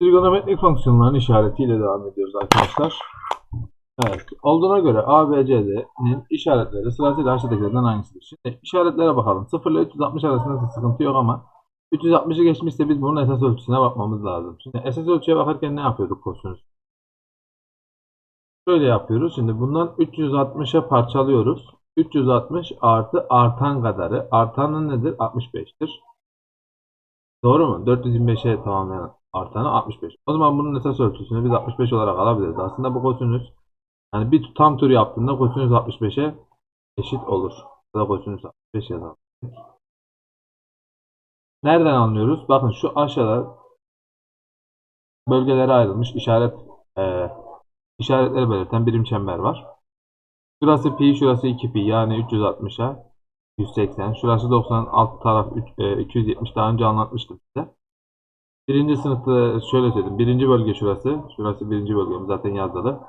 Trigonometrik fonksiyonların işaretiyle devam ediyoruz arkadaşlar. Evet. Olduğuna göre A, B, C, D'nin işaretleri sırasıyla aşağıdakilerden hangisidir? Şimdi işaretlere bakalım. 0 ile 360 arasında sıkıntı yok ama 360'ı geçmişse biz bunun esas ölçüsüne bakmamız lazım. Şimdi esas ölçüye bakarken ne yapıyorduk kosinüs? Şöyle yapıyoruz. Şimdi bundan 360'a parçalıyoruz. 360 artı artan kadarı. Artanın nedir? 65'tir. Doğru mu? 425'e tamamlayan artanı 65. O zaman bunun esas ölçüsünü biz 65 olarak alabiliriz. Aslında bu kosinüs yani bir tam tur yaptığında kosinüs 65'e eşit olur. Ya da kosinüs 65 yazalım. Nereden anlıyoruz? Bakın şu aşağıda bölgelere ayrılmış işaret e, işaretleri belirten birim çember var. Şurası pi, şurası 2 pi yani 360'a 180. Şurası 90, alt taraf üç- e, 270 daha önce anlatmıştım size. Birinci sınıfta şöyle söyledim. Birinci bölge şurası. Şurası birinci bölgemiz zaten yazılı.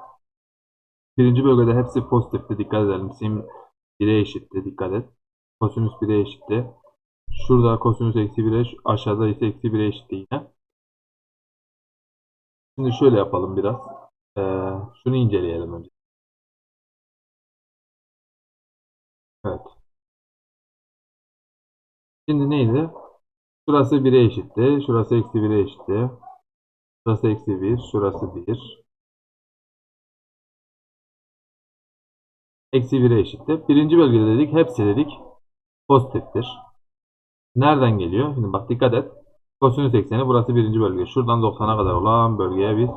Birinci bölgede hepsi pozitifti. Dikkat edelim. Sim 1'e eşitti. Dikkat et. Kosinüs 1'e eşitti. Şurada kosinüs eksi 1'e aşağıda ise eksi 1'e eşitti yine. Şimdi şöyle yapalım biraz. Ee, şunu inceleyelim önce. Evet. Şimdi neydi? Şurası 1'e eşitti. Şurası eksi 1'e eşitti. Şurası eksi 1. Şurası 1. Eksi 1'e eşitti. Birinci bölgede dedik. Hepsi dedik. Pozitiftir. Nereden geliyor? Şimdi bak dikkat et. Kosinüs ekseni burası birinci bölge. Şuradan 90'a kadar olan bölgeye biz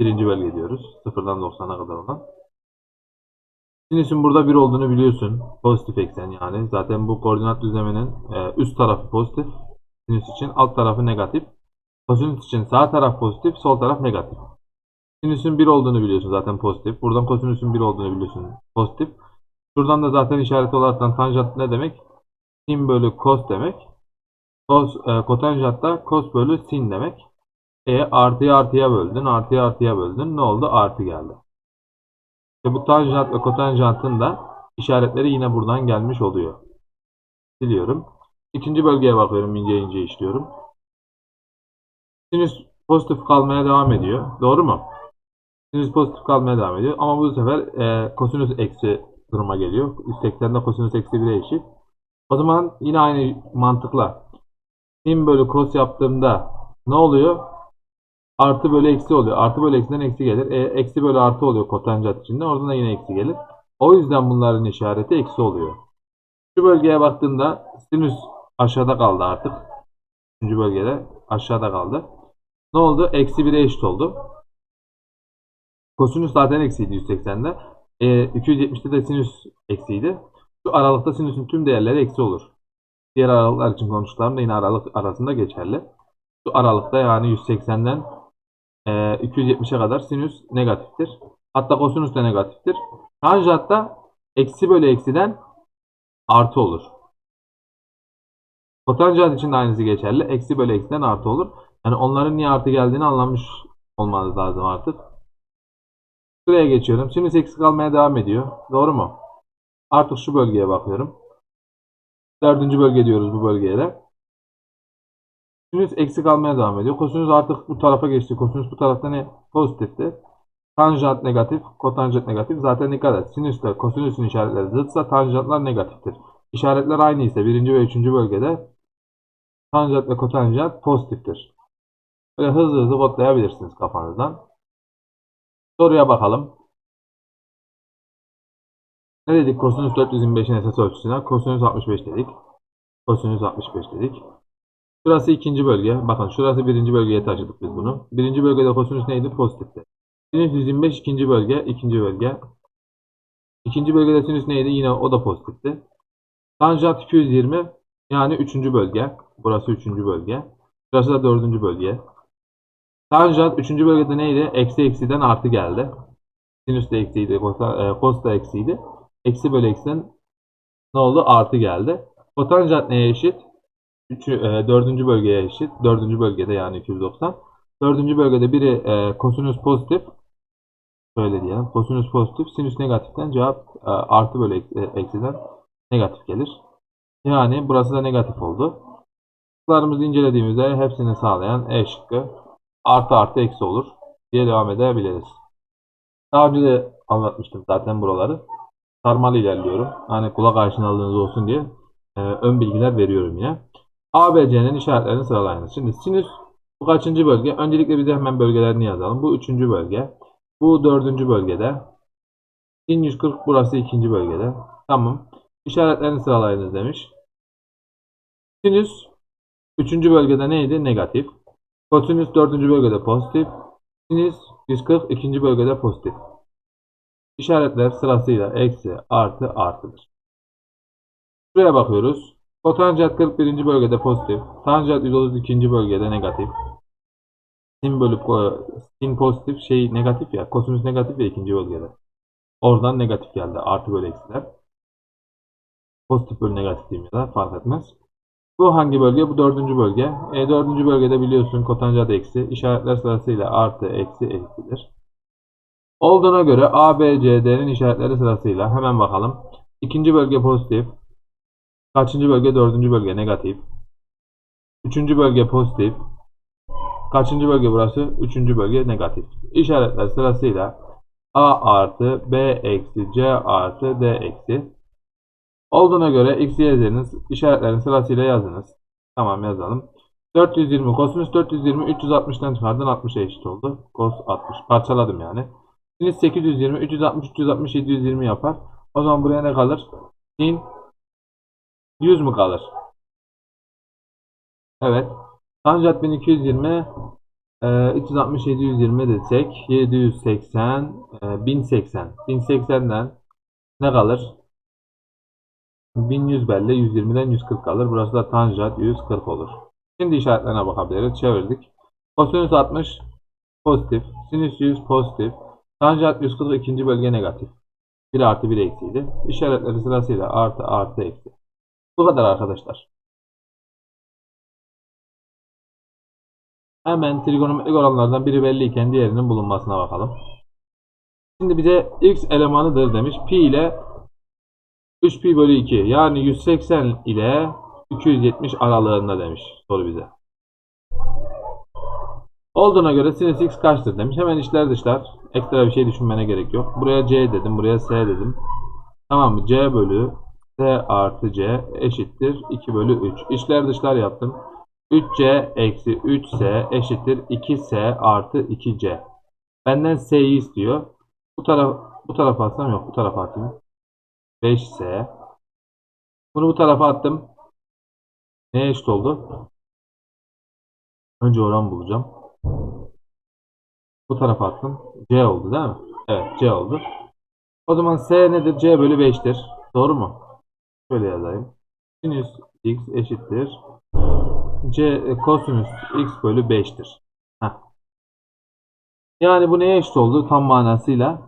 birinci bölge diyoruz. Sıfırdan 90'a kadar olan. Sinüsün burada 1 olduğunu biliyorsun. Pozitif eksen yani. Zaten bu koordinat düzleminin e, üst tarafı pozitif. Sinüs için alt tarafı negatif. Kosinüs için sağ taraf pozitif, sol taraf negatif. Sinüsün 1 olduğunu biliyorsun zaten pozitif. Buradan kosinüsün 1 olduğunu biliyorsun pozitif. Şuradan da zaten işaret olarak tanjant ne demek? Sin bölü kos demek. Kos, e, kotanjant da kos bölü sin demek. E artıyı artıya böldün, artıyı artıya böldün. Ne oldu? Artı geldi. İşte bu tanjant ve kotanjantın da işaretleri yine buradan gelmiş oluyor. Siliyorum. İkinci bölgeye bakıyorum. ince ince işliyorum. Sinüs pozitif kalmaya devam ediyor. Doğru mu? Sinüs pozitif kalmaya devam ediyor. Ama bu sefer e, kosinüs eksi duruma geliyor. 180'de kosinüs eksi 1'e eşit. O zaman yine aynı mantıkla sin bölü kos yaptığımda ne oluyor? Artı bölü eksi oluyor. Artı bölü eksiden eksi gelir. E, eksi bölü artı oluyor kotanjant içinde. Oradan da yine eksi gelir. O yüzden bunların işareti eksi oluyor. Şu bölgeye baktığında sinüs aşağıda kaldı artık. Üçüncü bölgede aşağıda kaldı. Ne oldu? Eksi 1'e eşit oldu. Kosinüs zaten eksiydi 180'de. E, 270'te de sinüs eksiydi. Şu aralıkta sinüsün tüm değerleri eksi olur. Diğer aralıklar için konuştuklarım da yine aralık arasında geçerli. Şu aralıkta yani 180'den e, 270'e kadar sinüs negatiftir. Hatta kosinüs de negatiftir. Tanjant da eksi bölü eksiden artı olur. Kotanjant için de aynısı geçerli. Eksi bölü eksiden artı olur. Yani onların niye artı geldiğini anlamış olmanız lazım artık. Şuraya geçiyorum. Sinüs eksi kalmaya devam ediyor. Doğru mu? Artık şu bölgeye bakıyorum. Dördüncü bölge diyoruz bu bölgeye de. Sinüs eksi kalmaya devam ediyor. Kosinüs artık bu tarafa geçti. Kosinüs bu tarafta ne? Pozitifti. Tanjant negatif, kotanjant negatif. Zaten dikkat et. Sinüsle kosinüsün işaretleri zıtsa tanjantlar negatiftir. İşaretler aynı ise birinci ve üçüncü bölgede tanjant ve kotanjant pozitiftir. Böyle hızlı hızlı kodlayabilirsiniz kafanızdan. Soruya bakalım. Ne dedik? Kosinüs 425'in esas ölçüsüne. Kosinüs 65 dedik. Kosinüs 65 dedik. Şurası ikinci bölge. Bakın şurası birinci bölgeye taşıdık biz bunu. Birinci bölgede kosinüs neydi? Pozitifti. Sinüs 125 ikinci bölge. ikinci bölge. İkinci bölgede sinüs neydi? Yine o da pozitifti. Tanjant 220 yani üçüncü bölge. Burası üçüncü bölge. Burası da dördüncü bölge. Tanjant üçüncü bölgede neydi? Eksi eksiden artı geldi. Sinüs de eksiydi. kota- e, Kos da eksiydi. Eksi bölü eksiden ne oldu? Artı geldi. Kotanjant neye eşit? Üçü, e, dördüncü bölgeye eşit. Dördüncü bölgede yani 290. Dördüncü bölgede biri e, kosinüs pozitif. Şöyle diyelim. Kosinüs pozitif. Sinüs negatiften cevap e, artı bölü e, eksiden negatif gelir. Yani burası da negatif oldu. Şıklarımızı incelediğimizde hepsini sağlayan E şıkkı artı artı eksi olur diye devam edebiliriz. Daha önce de anlatmıştım zaten buraları. Sarmalı ilerliyorum. Hani kulak aşinalığınız olsun diye e, ön bilgiler veriyorum yine. ABC'nin işaretlerini sıralayınız. Şimdi sinüs bu kaçıncı bölge? Öncelikle bize hemen bölgelerini yazalım. Bu üçüncü bölge. Bu dördüncü bölgede. Sin 140 burası ikinci bölgede. Tamam. İşaretlerini sıralayınız demiş. Sinüs üçüncü bölgede neydi? Negatif. Kosinüs dördüncü bölgede pozitif. Sinüs 140 ikinci bölgede pozitif. İşaretler sırasıyla eksi, artı, artıdır. Şuraya bakıyoruz. Kotanjant 41. bölgede pozitif. Tanjant 132. bölgede negatif. Sin bölüp sin pozitif şey negatif ya. Kosinüs negatif ya ikinci bölgede. Oradan negatif geldi. Artı bölü eksiler. Pozitif bölü negatif diyeyim ya da fark etmez. Bu hangi bölge? Bu dördüncü bölge. E, dördüncü bölgede biliyorsun kotanjant eksi. İşaretler sırasıyla artı, eksi, eksidir. Olduğuna göre A, B, C, D'nin işaretleri sırasıyla hemen bakalım. İkinci bölge pozitif. Kaçıncı bölge? Dördüncü bölge negatif. Üçüncü bölge pozitif. Kaçıncı bölge burası? Üçüncü bölge negatif. İşaretler sırasıyla A artı, B eksi, C artı, D eksi. Olduğuna göre x, y, z'nin işaretlerini sırasıyla yazınız. Tamam yazalım. 420 kosinüs 420 360'dan çıkardın 60'a eşit oldu. Kos 60. Parçaladım yani. Sinüs 820 360 360 720 yapar. O zaman buraya ne kalır? Sin 100 mu kalır? Evet. Tanjant 1220 e, 360 720 desek 780 e, 1080 1080'den ne kalır? 1100 belli 120'den 140 kalır. Burası da tanjant 140 olur. Şimdi işaretlerine bakabiliriz. Çevirdik. Kosinüs 60 pozitif. Sinüs 100 pozitif. Tanjant 140 ikinci bölge negatif. 1 artı 1 eksiydi. İşaretleri sırasıyla artı artı eksi. Bu kadar arkadaşlar. Hemen trigonometrik oranlardan biri belliyken diğerinin bulunmasına bakalım. Şimdi bize x elemanıdır demiş. Pi ile 3pi bölü 2 yani 180 ile 270 aralığında demiş soru bize. Olduğuna göre sinüs x kaçtır demiş. Hemen içler dışlar. Ekstra bir şey düşünmene gerek yok. Buraya c dedim. Buraya s dedim. Tamam mı? c bölü s artı c eşittir 2 bölü 3. İçler dışlar yaptım. 3c eksi 3s eşittir 2s artı 2c. Benden s'yi istiyor. Bu taraf bu tarafa atsam yok. Bu tarafa atayım. 5s. Bunu bu tarafa attım. Neye eşit oldu? Önce oran bulacağım. Bu tarafa attım. C oldu değil mi? Evet C oldu. O zaman S nedir? C bölü 5'tir. Doğru mu? Şöyle yazayım. Sinüs x eşittir. C e, kosinüs x bölü 5'tir. Heh. Yani bu neye eşit oldu tam manasıyla?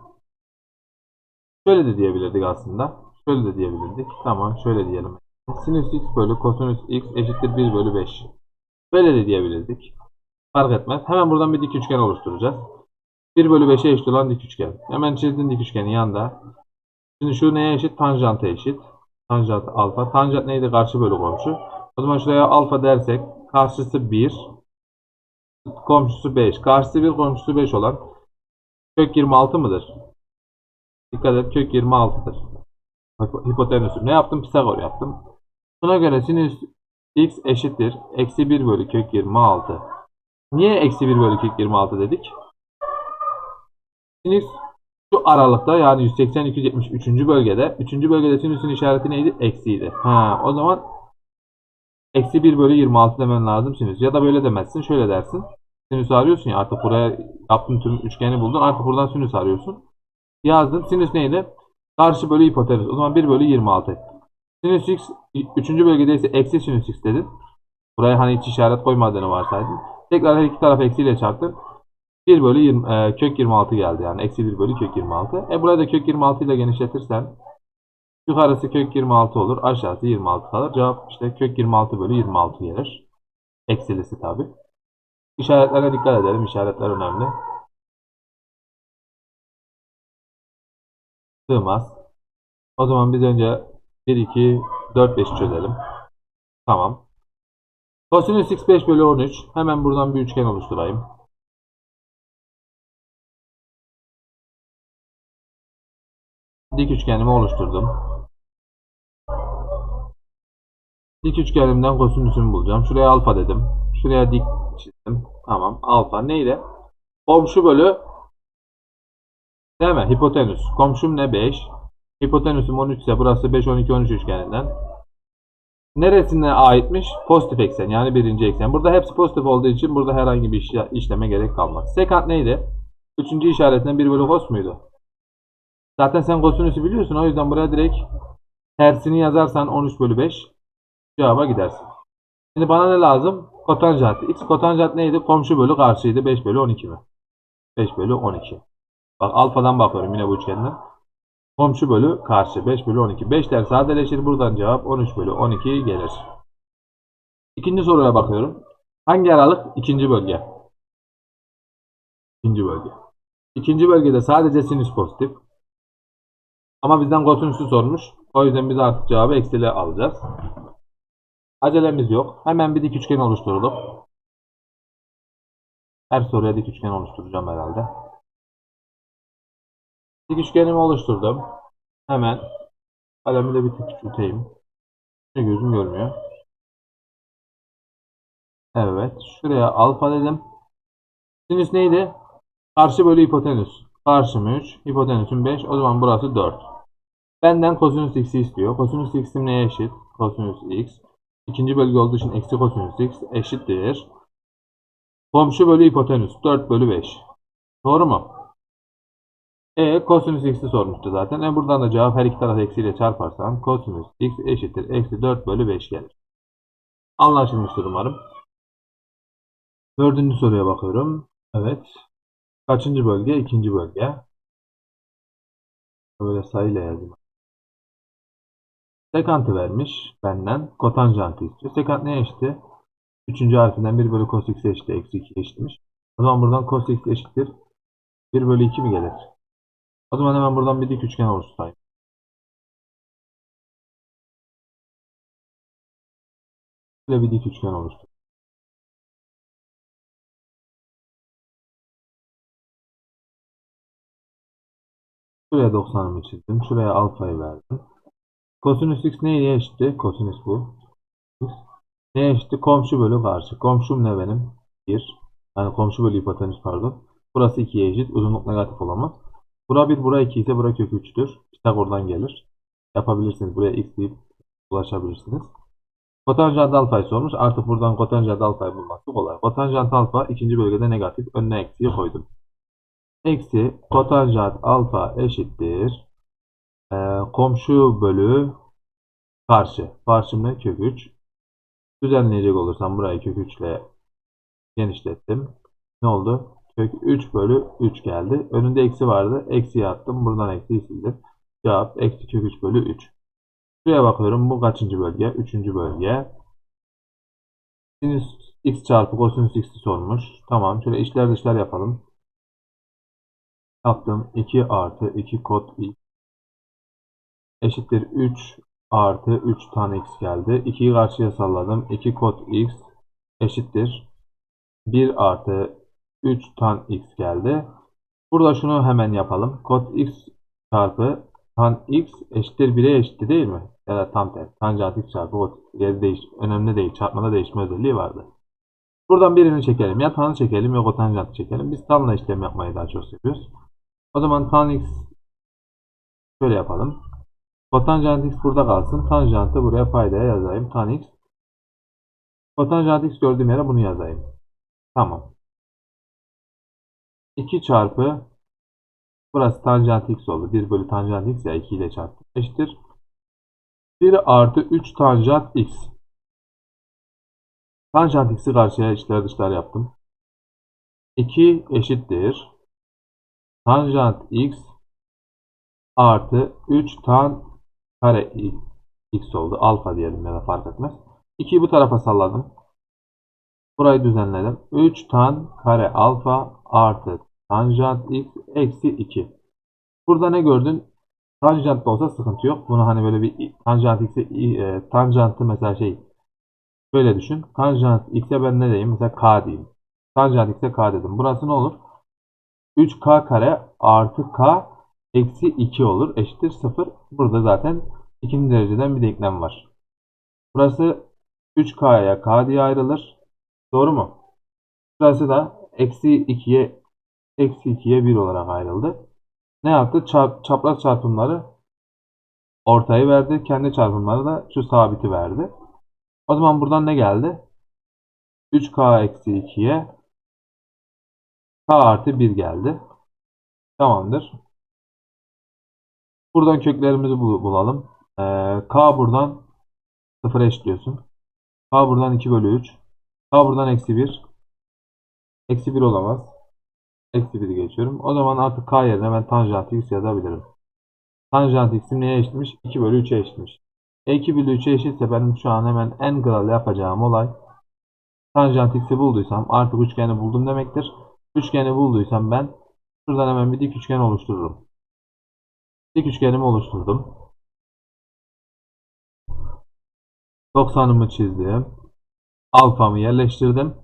Şöyle de diyebilirdik aslında. Şöyle de diyebilirdik. Tamam şöyle diyelim. Sinüs x bölü kosinüs x eşittir 1 bölü 5. Böyle de diyebilirdik. Fark etmez. Hemen buradan bir dik üçgen oluşturacağız. 1 bölü 5'e eşit olan dik üçgen. Hemen çizdim dik üçgenin yanında. Şimdi şu neye eşit? Tanjanta eşit. Tanjant alfa. Tanjant neydi? Karşı bölü komşu. O zaman şuraya alfa dersek karşısı 1 komşusu 5. Karşısı 1 komşusu 5 olan kök 26 mıdır? Dikkat et kök 26'dır. Hipotenüsü. Ne yaptım? Pisagor yaptım. Buna göre sinüs x eşittir. Eksi 1 bölü kök 26. Niye eksi 1 bölü kök 26 dedik? Sinüs şu aralıkta yani 180 270 3. bölgede 3. bölgede sinüsün işareti neydi? Eksiydi. Ha, o zaman eksi 1 bölü 26 demen lazım sinüs. Ya da böyle demezsin. Şöyle dersin. Sinüs arıyorsun ya artık buraya yaptığın tüm üçgeni buldun. Artık buradan sinüs arıyorsun. Yazdın. Sinüs neydi? Karşı bölü hipotenüs. O zaman 1 bölü 26. Sinüs x 3. bölgede ise eksi sinüs x dedin. Buraya hani hiç işaret koymadığını varsaydın. Tekrar her iki taraf eksiyle çarptın. 1 bölü 20, e, kök 26 geldi yani. Eksi 1 bölü kök 26. E burada da kök 26 ile genişletirsen yukarısı kök 26 olur. Aşağısı 26 kalır. Cevap işte kök 26 bölü 26 gelir. Eksilisi tabi. İşaretlere dikkat edelim. İşaretler önemli. sığmaz. O zaman biz önce 1, 2, 4, 5 çözelim. Tamam. Kosinüs x 5 bölü 13. Hemen buradan bir üçgen oluşturayım. Dik üçgenimi oluşturdum. Dik üçgenimden kosinüsümü bulacağım. Şuraya alfa dedim. Şuraya dik çizdim. Tamam. Alfa neyle? Komşu bölü değil mi? Hipotenüs. Komşum ne? 5. Hipotenüsüm 13 ise burası 5, 12, 13 üçgeninden. Neresine aitmiş? Pozitif eksen yani birinci eksen. Burada hepsi pozitif olduğu için burada herhangi bir iş- işleme gerek kalmaz. Sekant neydi? Üçüncü işaretinden 1 bölü kos muydu? Zaten sen kosinüsü biliyorsun. O yüzden buraya direkt tersini yazarsan 13 bölü 5 cevaba gidersin. Şimdi bana ne lazım? Kotanjant. X kotanjant neydi? Komşu bölü karşıydı. 5 bölü 12 mi? 5 bölü 12. Bak alfadan bakıyorum yine bu üçgenden. Komşu bölü karşı 5 bölü 12. 5'ler sadeleşir. Buradan cevap 13 bölü 12 gelir. İkinci soruya bakıyorum. Hangi aralık? İkinci bölge. İkinci bölge. İkinci bölgede sadece sinüs pozitif. Ama bizden kosinüsü sormuş. O yüzden biz artık cevabı eksili alacağız. Acelemiz yok. Hemen bir dik üçgen oluşturduk. Her soruya dik üçgen oluşturacağım herhalde. Dik üçgenimi oluşturdum. Hemen kalemi de bir tık küçülteyim. Gözüm görmüyor. Evet. Şuraya alfa dedim. Sinüs neydi? Karşı bölü hipotenüs. Karşım 3. Hipotenüsüm 5. O zaman burası 4. Benden kosinüs x'i istiyor. Kosinüs x'im neye eşit? Kosinüs x. İkinci bölge olduğu için eksi kosinüs x eşittir. Komşu bölü hipotenüs 4 bölü 5. Doğru mu? E kosinüs x'i sormuştu zaten. E buradan da cevap her iki taraf eksiyle çarparsam kosinüs x eşittir. Eksi 4 bölü 5 gelir. Anlaşılmıştır umarım. Dördüncü soruya bakıyorum. Evet. Kaçıncı bölge? İkinci bölge. Böyle sayıyla yazayım. Sekantı vermiş benden. Kotanjantı istiyor. Sekant neye eşitti? Üçüncü harfinden 1 bölü cos x eşitti. Eksi 2 eşitmiş. O zaman buradan cos x eşittir. 1 bölü 2 mi gelir? O zaman hemen buradan bir dik üçgen oluşturayım. Şöyle bir dik üçgen oluştur. Şuraya 90'ımı çizdim. Şuraya alfayı verdim. Kosinüs x neye eşitti? Kosinüs bu. Neye eşitti? Komşu bölü karşı. Komşum ne benim? 1. Yani komşu bölü hipotenüs pardon. Burası 2'ye eşit. Uzunluk negatif olamaz. Bura 1, bura 2 ise bura kök 3'tür. Pitagor'dan gelir. Yapabilirsiniz. Buraya x deyip ulaşabilirsiniz. Kotanjant alfayı sormuş. Artık buradan kotanjant alfayı bulması kolay. Kotanjant alfa ikinci bölgede negatif. Önüne eksiği koydum. Eksi kotanjant alfa eşittir. Ee, komşu bölü karşı. Karşım ne? Kök 3. Düzenleyecek olursam burayı kök 3 ile genişlettim. Ne oldu? Kök 3 bölü 3 geldi. Önünde eksi vardı. Eksiyi attım. Buradan eksiyi sildim. Cevap eksi kök 3 bölü 3. Şuraya bakıyorum. Bu kaçıncı bölge? Üçüncü bölge. Sinüs x çarpı kosinüs x'i sormuş. Tamam. Şöyle işler dışlar yapalım. Yaptım. 2 artı 2 kod x eşittir 3 artı 3 tan x geldi. 2'yi karşıya salladım. 2 kod x eşittir 1 artı 3 tan x geldi. Burada şunu hemen yapalım. Kod x çarpı tan x eşittir 1'e eşitti değil mi? Ya da tam tersi. Tanjant x çarpı kod yeri değiş önemli değil. Çarpmada değişme özelliği vardı. Buradan birini çekelim. Ya tanı çekelim ya kotanjantı çekelim. Biz tanla işlem yapmayı daha çok seviyoruz. O zaman tan x şöyle yapalım. Kotanjant x burada kalsın. Tanjantı buraya paydaya yazayım. Tan x. Kotanjant x gördüğüm yere bunu yazayım. Tamam. 2 çarpı burası tanjant x oldu. 1 bölü tanjant x ya 2 ile çarptım. Eşittir. 1 artı 3 tanjant x. Tanjant x'i karşıya içler dışlar yaptım. 2 eşittir. Tanjant x artı 3 tan kare x oldu. Alfa diyelim ya da fark etmez. 2'yi bu tarafa salladım. Burayı düzenledim. 3 tan kare alfa artı tanjant x eksi 2. Burada ne gördün? Tanjant da olsa sıkıntı yok. Bunu hani böyle bir tanjant x'e e, tanjantı mesela şey şöyle düşün. Tanjant x'e ben ne diyeyim? Mesela k diyeyim. Tanjant x'e k dedim. Burası ne olur? 3k kare artı k eksi 2 olur. Eşittir 0. Burada zaten ikinci dereceden bir denklem var. Burası 3K'ya K diye ayrılır. Doğru mu? Burası da eksi 2'ye eksi 2'ye 1 olarak ayrıldı. Ne yaptı? Çarp, çapraz çarpımları ortayı verdi. Kendi çarpımları da şu sabiti verdi. O zaman buradan ne geldi? 3K eksi 2'ye K artı 1 geldi. Tamamdır. Buradan köklerimizi bul- bulalım. Ee, K buradan 0 eşitliyorsun. K buradan 2 bölü 3. K buradan eksi 1. Eksi 1 olamaz. Eksi 1'i geçiyorum. O zaman artık K yerine ben tanjant x yazabilirim. Tanjant x'im neye eşitmiş? 2 bölü 3'e eşitmiş. E 2 bölü 3'e eşitse benim şu an hemen en kral yapacağım olay tanjant x'i bulduysam artık üçgeni buldum demektir. Üçgeni bulduysam ben şuradan hemen bir dik üçgen oluştururum. Dik üçgenimi oluşturdum. 90'ımı çizdim. Alfamı yerleştirdim.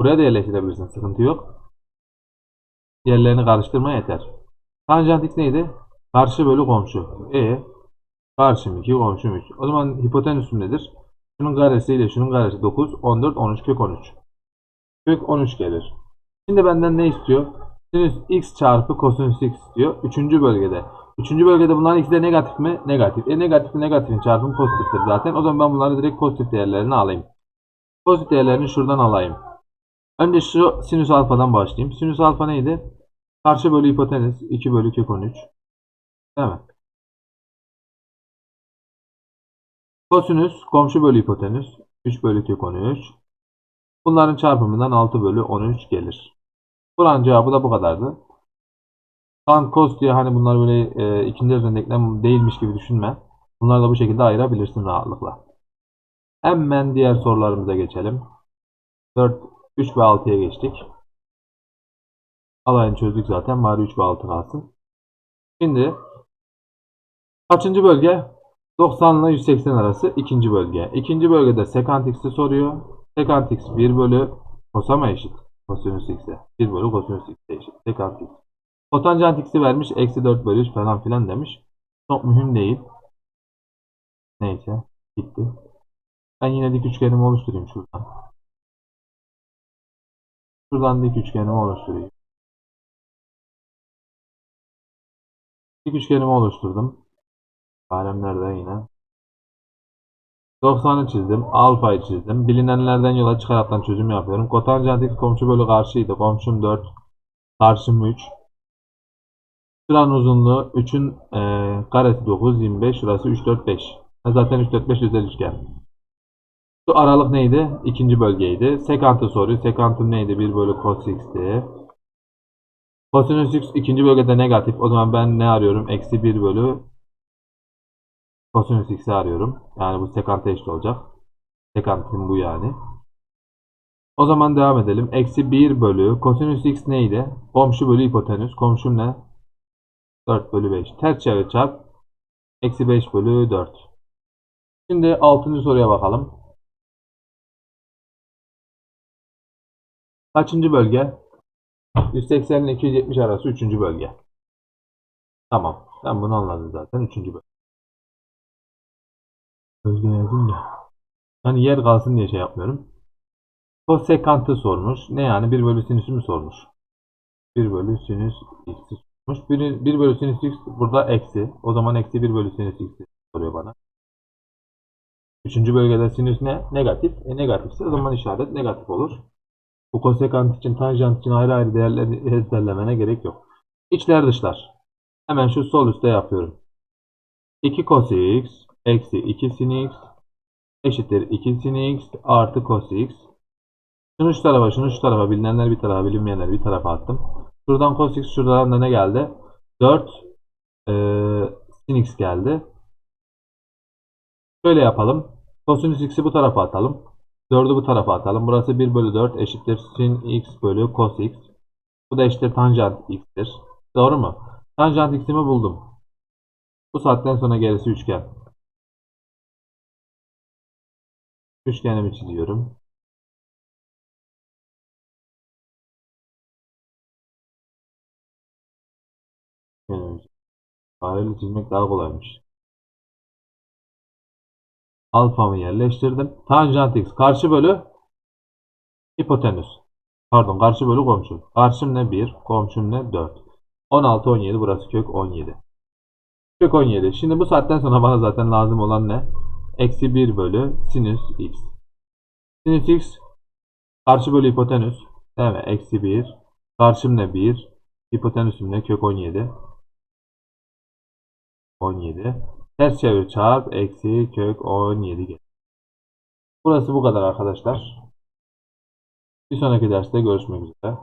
Buraya da yerleştirebilirsin. Sıkıntı yok. Yerlerini karıştırma yeter. Tanjant x neydi? Karşı bölü komşu. E karşım 2 komşum 3. O zaman hipotenüsüm nedir? Şunun karesi ile şunun karesi 9, 14, 13, kök 13. Kök 13 gelir. Şimdi benden ne istiyor? Sinüs x çarpı kosinüs x istiyor. Üçüncü bölgede. Üçüncü bölgede bunların ikisi de negatif mi? Negatif. E negatif negatifin çarpımı pozitiftir zaten. O zaman ben bunları direkt pozitif değerlerini alayım. Pozitif değerlerini şuradan alayım. Önce şu sinüs alfadan başlayayım. Sinüs alfa neydi? Karşı bölü hipotenüs 2 bölü kök 13. Değil mi? Kosinüs komşu bölü hipotenüs 3 bölü kök 13. Bunların çarpımından 6 bölü 13 gelir. Buranın cevabı da bu kadardı. Tan cos diye hani bunlar böyle e, ikinci derece denklem değilmiş gibi düşünme. Bunları da bu şekilde ayırabilirsin rahatlıkla. Hemen diğer sorularımıza geçelim. 4, 3 ve 6'ya geçtik. Alayını çözdük zaten. Bari 3 ve 6 kalsın. Şimdi kaçıncı bölge? 90 ile 180 arası ikinci bölge. İkinci bölgede sekant x'i soruyor. Sekant x 1 bölü kosama eşit. Kosinüs x'e. 1 bölü kosinüs x'e eşit. Sekant x. Kotanjant x'i vermiş. Eksi 4 bölü 3 falan filan demiş. Çok mühim değil. Neyse. Gitti. Ben yine dik üçgenimi oluşturayım şuradan. Şuradan dik üçgenimi oluşturayım. Dik üçgenimi oluşturdum. Kalem nerede yine? 90'ı çizdim. Alfayı çizdim. Bilinenlerden yola çıkaraktan çözüm yapıyorum. Kotanjant x komşu bölü karşıydı. Komşum 4. Karşım 3. Şuranın uzunluğu 3'ün e, karesi 9, 25. Şurası 3, 4, 5. E, Zaten 3, 4, 5 özel üçgen. Şu aralık neydi? İkinci bölgeydi. Sekantı soruyor. Sekantım neydi? 1 bölü cos x'ti. Kosinüs x ikinci bölgede negatif. O zaman ben ne arıyorum? Eksi 1 bölü kosinüs x'i arıyorum. Yani bu sekanta eşit olacak. Sekantim bu yani. O zaman devam edelim. Eksi 1 bölü kosinüs x neydi? Komşu bölü hipotenüs. Komşum ne? 4 bölü 5. Ters çevir çarp. Eksi 5 bölü 4. Şimdi 6. soruya bakalım. Kaçıncı bölge? 180 ile 270 arası 3. bölge. Tamam. Ben bunu anladım zaten. 3. bölge. Özge yazayım da. Hani yer kalsın diye şey yapmıyorum. Kosekantı sormuş. Ne yani? 1 bölü sinüsü mü sormuş? 1 bölü sinüs x'i sormuş. 1, 1 bölü sinüs x burada eksi. O zaman eksi 1 bölü sinüs x'i soruyor bana. Üçüncü bölgede sinüs ne? Negatif. E negatifse o zaman işaret negatif olur. Bu kosekant için, tanjant için ayrı ayrı değerleri ezberlemene gerek yok. İçler dışlar. Hemen şu sol üstte yapıyorum. 2 cos x eksi 2 sin x eşittir 2 sin x artı cos x. Şunu şu tarafa, şunu şu tarafa, bilinenler bir tarafa, bilinmeyenler bir tarafa attım. Şuradan cos x, şuradan da ne geldi? 4 e, sin x geldi. Şöyle yapalım. Kosinüs x'i bu tarafa atalım. 4'ü bu tarafa atalım. Burası 1 bölü 4 eşittir sin x bölü cos x. Bu da eşittir tanjant x'tir. Doğru mu? Tanjant x'imi buldum. Bu saatten sonra gerisi üçgen. Üçgenimi çiziyorum. Üçgenimi çizmek daha kolaymış. Alfamı yerleştirdim. Tanjant x karşı bölü hipotenüs. Pardon karşı bölü komşu. Karşım ne 1, komşum ne 4. 16, 17 burası kök 17. Kök 17. Şimdi bu saatten sonra bana zaten lazım olan ne? Eksi 1 bölü sinüs x. Sinüs x karşı bölü hipotenüs. Değil mi? Eksi 1. Karşım ne 1. Hipotenüsüm ne? Kök 17. 17. Ters çevir çarp eksi kök 17 gelir. Burası bu kadar arkadaşlar. Bir sonraki derste görüşmek üzere.